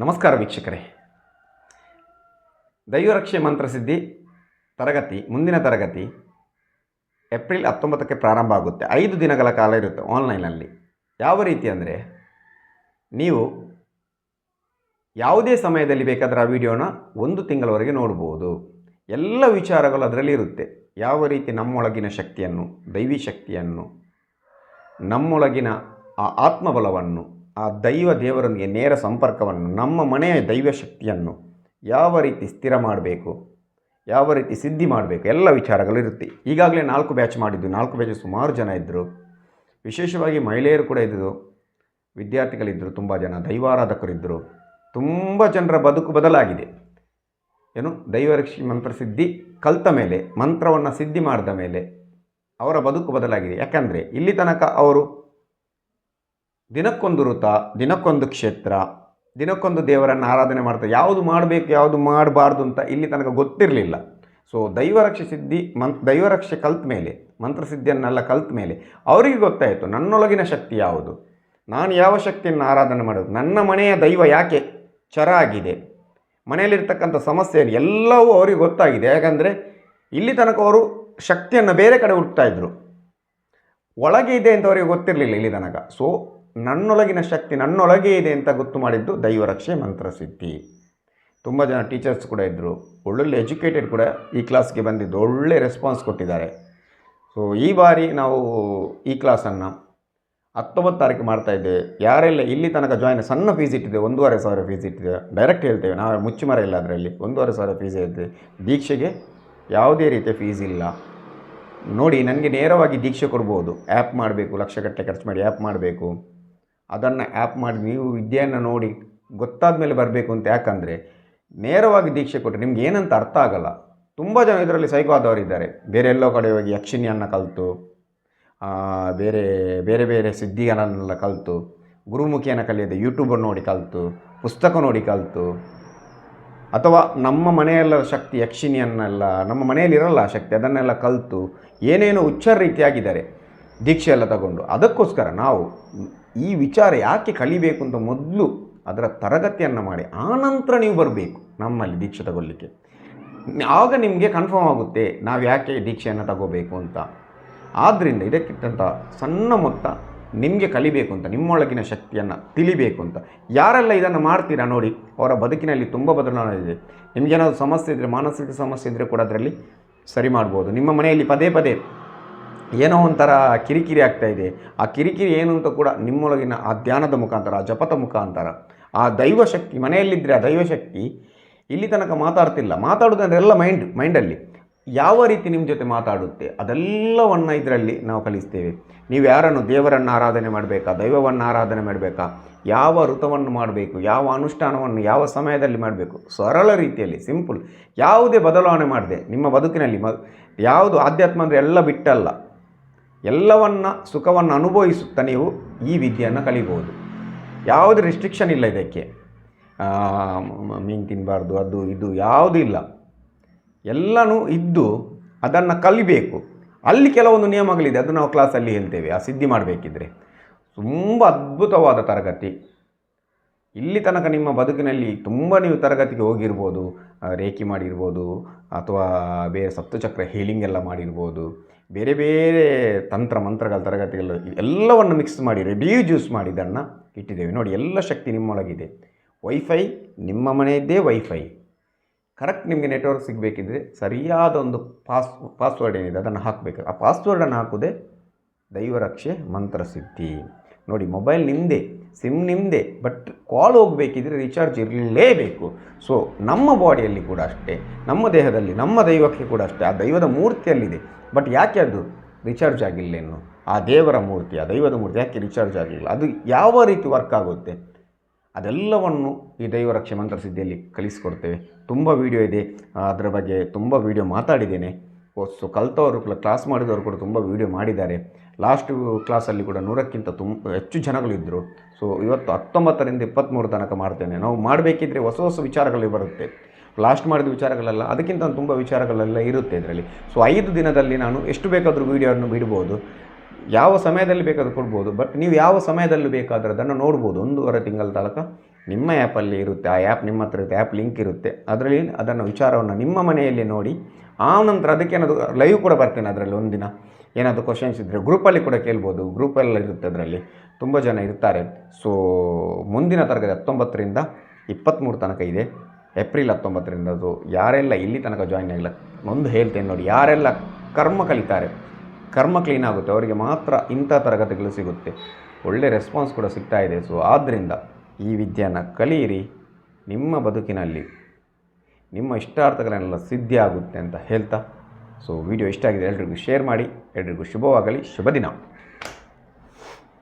ನಮಸ್ಕಾರ ವೀಕ್ಷಕರೇ. ದೈವರಕ್ಷೆ ಮಂತ್ರಸಿದ್ಧಿ ತರಗತಿ, ಮುಂದಿನ ತರಗತಿ ಏಪ್ರಿಲ್ ಹತ್ತೊಂಬತ್ತಕ್ಕೆ ಪ್ರಾರಂಭ ಆಗುತ್ತೆ. ಐದು ದಿನಗಳ ಕಾಲ ಇರುತ್ತೆ ಆನ್ಲೈನಲ್ಲಿ ಯಾವ ರೀತಿ ಅಂದರೆ, ನೀವು ಯಾವುದೇ ಸಮಯದಲ್ಲಿ ಬೇಕಾದರೆ ಆ ವಿಡಿಯೋನ ಒಂದು ತಿಂಗಳವರೆಗೆ ನೋಡ್ಬೋದು. ಎಲ್ಲ ವಿಚಾರಗಳು ಅದರಲ್ಲಿ ಇರುತ್ತೆ. ಯಾವ ರೀತಿ ನಮ್ಮೊಳಗಿನ ಶಕ್ತಿಯನ್ನು, ದೈವಿ ಶಕ್ತಿಯನ್ನು, ನಮ್ಮೊಳಗಿನ ಆ ಆತ್ಮಬಲವನ್ನು ಆ ದೈವ ದೇವರೊಂದಿಗೆ ನೇರ ಸಂಪರ್ಕವನ್ನು, ನಮ್ಮ ಮನೆಯ ದೈವ ಶಕ್ತಿಯನ್ನು ಯಾವ ರೀತಿ ಸ್ಥಿರ ಮಾಡಬೇಕು, ಯಾವ ರೀತಿ ಸಿದ್ಧಿ ಮಾಡಬೇಕು, ಎಲ್ಲ ವಿಚಾರಗಳು ಇರುತ್ತೆ. ಈಗಾಗಲೇ ನಾಲ್ಕು ಬ್ಯಾಚ್ ಮಾಡಿದ್ದು, ನಾಲ್ಕು ಬ್ಯಾಚ್ ಸುಮಾರು ಜನ ಇದ್ದರು ವಿಶೇಷವಾಗಿ ಮಹಿಳೆಯರು ಕೂಡ ಇದ್ದರು ವಿದ್ಯಾರ್ಥಿಗಳಿದ್ದರು ತುಂಬ ಜನ ದೈವಾರಾಧಕರಿದ್ದರು ತುಂಬ ಜನರ ಬದುಕು ಬದಲಾಗಿದೆ. ಏನು? ದೈವರಕ್ಷಿ ಮಂತ್ರಸಿದ್ಧಿ ಕಲ್ತ ಮೇಲೆ, ಮಂತ್ರವನ್ನು ಸಿದ್ಧಿ ಮಾಡಿದ ಮೇಲೆ ಅವರ ಬದುಕು ಬದಲಾಗಿದೆ. ಯಾಕಂದರೆ, ಇಲ್ಲಿ ತನಕ ಅವರು ದಿನಕ್ಕೊಂದು ವೃತ, ದಿನಕ್ಕೊಂದು ಕ್ಷೇತ್ರ, ದಿನಕ್ಕೊಂದು ದೇವರನ್ನು ಆರಾಧನೆ ಮಾಡ್ತಾರೆ. ಯಾವುದು ಮಾಡಬೇಕು, ಯಾವುದು ಮಾಡಬಾರ್ದು ಅಂತ ಇಲ್ಲಿ ತನಕ ಗೊತ್ತಿರಲಿಲ್ಲ. ಸೊ ದೈವರಕ್ಷೆ ಸಿದ್ಧಿ ಮನ್ ದೈವರಕ್ಷೆ ಕಲ್ತ ಮೇಲೆ, ಮಂತ್ರಸಿದ್ಧಿಯನ್ನೆಲ್ಲ ಕಲ್ತ ಮೇಲೆ ಅವರಿಗೆ ಗೊತ್ತಾಯಿತು, ನನ್ನೊಳಗಿನ ಶಕ್ತಿ ಯಾವುದು? ನಾನು ಯಾವ ಶಕ್ತಿಯನ್ನು ಆರಾಧನೆ ಮಾಡೋದು? ನನ್ನ ಮನೆಯ ದೈವ ಯಾಕೆ? ಚರ ಆಗಿದೆ. ಮನೆಯಲ್ಲಿರ್ತಕ್ಕಂಥ ಸಮಸ್ಯೆ ಎಲ್ಲವೂ ಅವರಿಗೆ ಗೊತ್ತಾಗಿದೆ. ಯಾಕಂದರೆ ಇಲ್ಲಿ ತನಕ ಅವರು ಶಕ್ತಿಯನ್ನು ಬೇರೆ ಕಡೆ ಹುಡ್ತಾ ಇದ್ದರು ಒಳಗೆ ಇದೆ ಅಂತ ಅವರಿಗೆ ಗೊತ್ತಿರಲಿಲ್ಲ ಇಲ್ಲಿ ತನಕ. ಸೊ ನನ್ನೊಳಗಿನ ಶಕ್ತಿ ನನ್ನೊಳಗೆ ಇದೆ ಅಂತ ಗೊತ್ತು ಮಾಡಿದ್ದು ದೈವರಕ್ಷೆ ಮಂತ್ರಸಿದ್ಧಿ ತುಂಬ ಜನ ಟೀಚರ್ಸ್ ಕೂಡ ಇದ್ದರು ಒಳ್ಳೊಳ್ಳೆ ಎಜುಕೇಟೆಡ್ ಕೂಡ ಈ ಕ್ಲಾಸ್ಗೆ ಬಂದಿದ್ದು, ಒಳ್ಳೆ ರೆಸ್ಪಾನ್ಸ್ ಕೊಟ್ಟಿದ್ದಾರೆ. ಸೊ ಈ ಬಾರಿ ನಾವು ಈ ಕ್ಲಾಸನ್ನು ಹತ್ತೊಂಬತ್ತು ತಾರೀಕು ಮಾಡ್ತಾಯಿದ್ದೆ ಯಾರೆಲ್ಲ ಇಲ್ಲಿ ತನಕ ಜಾಯಿನ್ ಸಣ್ಣ ಫೀಸ್ ಇಟ್ಟಿದೆ, ಒಂದೂವರೆ ಸಾವಿರ ಫೀಸ್ ಇಟ್ಟಿದೆ ಡೈರೆಕ್ಟ್ ಹೇಳ್ತೇವೆ, ನಾವು ಮುಚ್ಚುಮರ ಇಲ್ಲ ಅದರಲ್ಲಿ, ಒಂದೂವರೆ ಸಾವಿರ ಫೀಸ್ ಇದೆ ದೀಕ್ಷೆಗೆ ಯಾವುದೇ ರೀತಿಯ ಫೀಸ್ ಇಲ್ಲ. ನೋಡಿ, ನನಗೆ ನೇರವಾಗಿ ದೀಕ್ಷೆ ಕೊಡ್ಬೋದು. ಆ್ಯಪ್ ಮಾಡಬೇಕು, ಲಕ್ಷಗಟ್ಟಲೆ ಖರ್ಚು ಮಾಡಿ ಆ್ಯಪ್ ಮಾಡಬೇಕು. ಅದನ್ನು ಆ್ಯಪ್ ಮಾಡಿ ನೀವು ವಿದ್ಯೆಯನ್ನು ನೋಡಿ ಗೊತ್ತಾದ ಮೇಲೆ ಬರಬೇಕು ಅಂತ ಯಾಕಂದರೆ ನೇರವಾಗಿ ದೀಕ್ಷೆ ಕೊಟ್ಟರೆ ನಿಮ್ಗೆ ಏನಂತ ಅರ್ಥ ಆಗಲ್ಲ. ತುಂಬ ಜನ ಇದರಲ್ಲಿ ಸೈಕೋ ಆದವರಿದ್ದಾರೆ. ಬೇರೆ ಎಲ್ಲೋ ಕಡೆ ಹೋಗಿ ಯಕ್ಷಿಣಿಯನ್ನು ಕಲಿತು ಬೇರೆ ಬೇರೆ ಬೇರೆ ಸಿದ್ಧಿಗಳನ್ನೆಲ್ಲ ಕಲಿತು, ಗುರುಮುಖಿಯನ್ನು ಕಲಿಯದೆ ಯೂಟ್ಯೂಬರ್ ನೋಡಿ ಕಲಿತು, ಪುಸ್ತಕ ನೋಡಿ ಕಲಿತು, ಅಥವಾ ನಮ್ಮ ಮನೆಯಲ್ಲ ಶಕ್ತಿ ಯಕ್ಷಿಣಿಯನ್ನೆಲ್ಲ ನಮ್ಮ ಮನೆಯಲ್ಲಿರಲ್ಲ ಶಕ್ತಿ, ಅದನ್ನೆಲ್ಲ ಕಲಿತು, ಏನೇನೋ ಹುಚ್ಚರ ರೀತಿಯಾಗಿದ್ದಾರೆ ದೀಕ್ಷೆ ಎಲ್ಲ ತಗೊಂಡು. ಅದಕ್ಕೋಸ್ಕರ ನಾವು ಈ ವಿಚಾರ ಯಾಕೆ ಕಲಿಬೇಕು ಅಂತ ಮೊದಲು ಅದರ ತರಗತಿಯನ್ನು ಮಾಡಿ, ಆನಂತರ ನೀವು ಬರಬೇಕು ನಮ್ಮಲ್ಲಿ ದೀಕ್ಷೆ ತಗೊಳ್ಳಿಕ್ಕೆ ಆಗ ನಿಮಗೆ ಕನ್ಫರ್ಮ್ ಆಗುತ್ತೆ, ನಾವು ಯಾಕೆ ದೀಕ್ಷೆಯನ್ನು ತಗೋಬೇಕು ಅಂತ. ಆದ್ದರಿಂದ ಇದಕ್ಕಿಂತ ಸಣ್ಣ ಮೊತ್ತ ನಿಮಗೆ ಕಲಿಬೇಕು ಅಂತ, ನಿಮ್ಮೊಳಗಿನ ಶಕ್ತಿಯನ್ನು ತಿಳಿಬೇಕು ಅಂತ. ಯಾರೆಲ್ಲ ಇದನ್ನು ಮಾಡ್ತೀರಾ ನೋಡಿ, ಅವರ ಬದುಕಿನಲ್ಲಿ ತುಂಬ ಬದಲಾವಣೆ ಇದೆ ನಿಮಗೇನಾದರೂ ಸಮಸ್ಯೆ ಇದ್ದರೆ ಮಾನಸಿಕ ಸಮಸ್ಯೆ ಇದ್ದರೆ ಕೂಡ ಅದರಲ್ಲಿ ಸರಿ ಮಾಡ್ಬೋದು. ನಿಮ್ಮ ಮನೆಯಲ್ಲಿ ಪದೇ ಪದೇ ಏನೋ ಒಂಥರ ಕಿರಿಕಿರಿ ಆಗ್ತಾ ಇದೆ. ಆ ಕಿರಿಕಿರಿ ಏನು ಅಂತ ಕೂಡ ನಿಮ್ಮೊಳಗಿನ ಆ ಧ್ಯಾನದ ಮುಖಾಂತರ, ಆ ಜಪದ ಮುಖಾಂತರ, ಆ ದೈವಶಕ್ತಿ ಮನೆಯಲ್ಲಿದ್ದರೆ ಆ ದೈವಶಕ್ತಿ ಇಲ್ಲಿ ತನಕ ಮಾತಾಡ್ತಿಲ್ಲ. ಮಾತಾಡೋದಂದ್ರೆ ಎಲ್ಲ ಮೈಂಡ್ ಮೈಂಡಲ್ಲಿ ಯಾವ ರೀತಿ ನಿಮ್ಮ ಜೊತೆ ಮಾತಾಡುತ್ತೆ, ಅದೆಲ್ಲವನ್ನು ಇದರಲ್ಲಿ ನಾವು ಕಲಿಸ್ತೇವೆ. ನೀವು ಯಾರನ್ನು ದೇವರನ್ನು ಆರಾಧನೆ ಮಾಡಬೇಕಾ, ದೈವವನ್ನು ಆರಾಧನೆ ಮಾಡಬೇಕಾ, ಯಾವ ಋತವನ್ನು ಮಾಡಬೇಕು, ಯಾವ ಅನುಷ್ಠಾನವನ್ನು ಯಾವ ಸಮಯದಲ್ಲಿ ಮಾಡಬೇಕು, ಸರಳ ರೀತಿಯಲ್ಲಿ ಸಿಂಪಲ್ ಯಾವುದೇ ಬದಲಾವಣೆ ಮಾಡಿದೆ, ನಿಮ್ಮ ಬದುಕಿನಲ್ಲಿ ಯಾವುದು ಆಧ್ಯಾತ್ಮ ಅಂದರೆ ಎಲ್ಲ ಬಿಟ್ಟಲ್ಲ. ಎಲ್ಲವನ್ನು ಸುಖವನ್ನು ಅನುಭವಿಸುತ್ತಾ ನೀವು ಈ ವಿದ್ಯೆಯನ್ನು ಕಲಿಬೋದು ಯಾವುದು ರಿಸ್ಟ್ರಿಕ್ಷನ್ ಇಲ್ಲ ಇದಕ್ಕೆ. ಮೀನು ತಿನ್ನಬಾರ್ದು ಅದು ಇದು ಯಾವುದೂ ಇಲ್ಲ. ಎಲ್ಲನೂ ಇದ್ದು ಅದನ್ನು ಕಲಿಬೇಕು. ಅಲ್ಲಿ ಕೆಲವೊಂದು ನಿಯಮಗಳಿದೆ, ಅದು ನಾವು ಕ್ಲಾಸಲ್ಲಿ ಹೇಳ್ತೇವೆ. ಆ ಸಿದ್ಧಿ ಮಾಡಬೇಕಿದ್ರೆ. ತುಂಬ ಅದ್ಭುತವಾದ ತರಗತಿ. ಇಲ್ಲಿ ತನಕ ನಿಮ್ಮ ಬದುಕಿನಲ್ಲಿ ತುಂಬ ನೀವು ತರಗತಿಗೆ ಹೋಗಿರ್ಬೋದು ರೇಖಿ ಮಾಡಿರ್ಬೋದು, ಅಥವಾ ಬೇರೆ ಸಪ್ತಚಕ್ರ ಹೀಲಿಂಗ್ ಎಲ್ಲ ಮಾಡಿರ್ಬೋದು ಬೇರೆ ಬೇರೆ ತಂತ್ರ ಮಂತ್ರಗಳ ತರಗತಿಗಳು ಎಲ್ಲವನ್ನು ಮಿಕ್ಸ್ ಮಾಡಿ ರೆಡಿ ಜ್ಯೂಸ್ ಮಾಡಿ ಇದನ್ನು ಇಟ್ಟಿದ್ದೇವೆ. ನೋಡಿ, ಎಲ್ಲ ಶಕ್ತಿ ನಿಮ್ಮೊಳಗಿದೆ. ವೈಫೈ ನಿಮ್ಮ ಮನೆಯದ್ದೇ ವೈಫೈ ಕರೆಕ್ಟ್ ನಿಮಗೆ ನೆಟ್ವರ್ಕ್ ಸಿಗಬೇಕಿದ್ರೆ ಸರಿಯಾದ ಒಂದು ಪಾಸ್ ಪಾಸ್ವರ್ಡ್ ಏನಿದೆ ಅದನ್ನು ಹಾಕಬೇಕು. ಆ ಪಾಸ್ವರ್ಡನ್ನು ಹಾಕೋದೆ ದೈವರಕ್ಷೆ ಮಂತ್ರ ಸಿದ್ಧಿ. ನೋಡಿ ಮೊಬೈಲ್ ನಿಮ್ಮದೇ ಸಿಮ್ ನಿಮ್ಮದೇ ಬಟ್ ಕಾಲ್ ಹೋಗಬೇಕಿದ್ರೆ ರೀಚಾರ್ಜ್ ಇರಲೇಬೇಕು. ಸೊ ನಮ್ಮ ಬಾಡಿಯಲ್ಲಿ ಕೂಡ ಅಷ್ಟೇ, ನಮ್ಮ ದೇಹದಲ್ಲಿ, ನಮ್ಮ ದೈವಕ್ಕೆ ಕೂಡ ಅಷ್ಟೇ, ಆ ದೈವದ ಮೂರ್ತಿಯಲ್ಲಿದೆ. ಬಟ್ ಯಾಕೆ ಅದು ರಿಚಾರ್ಜ್ ಆಗಿಲ್ಲ ಇನ್ನು? ಆ ದೇವರ ಮೂರ್ತಿ, ಆ ದೈವದ ಮೂರ್ತಿ ಯಾಕೆ ರಿಚಾರ್ಜ್ ಆಗಿಲ್ಲ? ಅದು ಯಾವ ರೀತಿ ವರ್ಕ್ ಆಗುತ್ತೆ? ಅದೆಲ್ಲವನ್ನು ಈ ದೈವರಕ್ಷಾ ಮಂತ್ರ ಸಿದ್ಧಿಯಲ್ಲಿ ಕಲಿಸ್ಕೊಡ್ತೇವೆ. ತುಂಬ ವೀಡಿಯೋ ಇದೆ. ಅದರ ಬಗ್ಗೆ ತುಂಬ ವೀಡಿಯೋ ಮಾತಾಡಿದ್ದೇನೆ. ಸೊ, ಕಲ್ತವರು ಕೂಡ ಕ್ಲಾಸ್ ಮಾಡಿದವರು ಕೂಡ ತುಂಬ ವಿಡಿಯೋ ಮಾಡಿದ್ದಾರೆ. ಲಾಸ್ಟ್ ಕ್ಲಾಸಲ್ಲಿ ಕೂಡ ನೂರಕ್ಕಿಂತ ತುಂಬ ಹೆಚ್ಚು ಜನಗಳಿದ್ದರು ಸೊ ಇವತ್ತು ಹತ್ತೊಂಬತ್ತರಿಂದ ಇಪ್ಪತ್ತ್ಮೂರು ತನಕ ಮಾಡ್ತೇನೆ. ನಾವು ಮಾಡಬೇಕಿದ್ರೆ ಹೊಸ ಹೊಸ ವಿಚಾರಗಳು ಬರುತ್ತೆ. ಲಾಸ್ಟ್ ಮಾಡಿದ ವಿಚಾರಗಳೆಲ್ಲ, ಅದಕ್ಕಿಂತ ತುಂಬ ವಿಚಾರಗಳೆಲ್ಲ ಇರುತ್ತೆ ಇದರಲ್ಲಿ. ಸೊ ಐದು ದಿನದಲ್ಲಿ ನಾನು ಎಷ್ಟು ಬೇಕಾದರೂ ವೀಡಿಯೋವನ್ನು ಬಿಡ್ಬೋದು. ಯಾವ ಸಮಯದಲ್ಲಿ ಬೇಕಾದರೂ ಕೊಡ್ಬೋದು. ಬಟ್ ನೀವು ಯಾವ ಸಮಯದಲ್ಲಿ ಬೇಕಾದರೂ ಅದನ್ನು ನೋಡ್ಬೋದು. ಒಂದೂವರೆ ತಿಂಗಳ ತನಕ ನಿಮ್ಮ ಆ್ಯಪಲ್ಲಿ ಇರುತ್ತೆ. ಆ ಆ್ಯಪ್ ನಿಮ್ಮ ಹತ್ರ ಇರುತ್ತೆ. ಆ್ಯಪ್ ಲಿಂಕ್ ಇರುತ್ತೆ. ಅದರಲ್ಲಿ ಅದನ್ನು ವಿಚಾರವನ್ನು ನಿಮ್ಮ ಮನೆಯಲ್ಲಿ ನೋಡಿ ಆ ನಂತರ ಅದಕ್ಕೆ ಏನಾದರೂ ಲೈವ್ ಕೂಡ ಬರ್ತೇನೆ ಅದರಲ್ಲಿ ಒಂದಿನ ಏನಾದರೂ ಕ್ವಶನ್ಸ್ ಇದ್ದರೆ ಗ್ರೂಪಲ್ಲಿ ಕೂಡ ಕೇಳ್ಬೋದು. ಗ್ರೂಪೆಲ್ಲ ಇರುತ್ತೆ ಅದರಲ್ಲಿ. ತುಂಬ ಜನ ಇರ್ತಾರೆ. ಸೊ ಮುಂದಿನ ತರಗತಿ ಹತ್ತೊಂಬತ್ತರಿಂದ ಇಪ್ಪತ್ತ್ಮೂರು ತನಕ ಇದೆ. ಏಪ್ರಿಲ್ ಹತ್ತೊಂಬತ್ತರಿಂದದು ಯಾರೆಲ್ಲ ಇಲ್ಲಿ ತನಕ ಜಾಯಿನ್ ಆಗಿಲ್ಲ ಒಂದು ಹೇಳ್ತೇನೆ ನೋಡಿ, ಯಾರೆಲ್ಲ ಕರ್ಮ ಕಲಿತಾರೆ, ಕರ್ಮ ಕ್ಲೀನ್ ಆಗುತ್ತೆ, ಅವರಿಗೆ ಮಾತ್ರ ಇಂಥ ತರಗತಿಗಳು ಸಿಗುತ್ತೆ. ಒಳ್ಳೆ ರೆಸ್ಪಾನ್ಸ್ ಕೂಡ ಸಿಗ್ತಾ ಇದೆ. ಸೊ ಆದ್ದರಿಂದ ಈ ವಿದ್ಯೆಯನ್ನು ಕಲಿಯಿರಿ, ನಿಮ್ಮ ಬದುಕಿನಲ್ಲಿ ನಿಮ್ಮ ಇಷ್ಟಾರ್ಥಗಳನ್ನೆಲ್ಲ ಸಿದ್ಧಿ ಆಗುತ್ತೆ ಅಂತ ಹೇಳ್ತಾ. ಸೊ ವಿಡಿಯೋ ಇಷ್ಟ ಆಗಿದೆ, ಎಲ್ರಿಗೂ ಶೇರ್ ಮಾಡಿ, ಎಲ್ರಿಗೂ ಶುಭವಾಗಲಿ ಶುಭ ದಿನ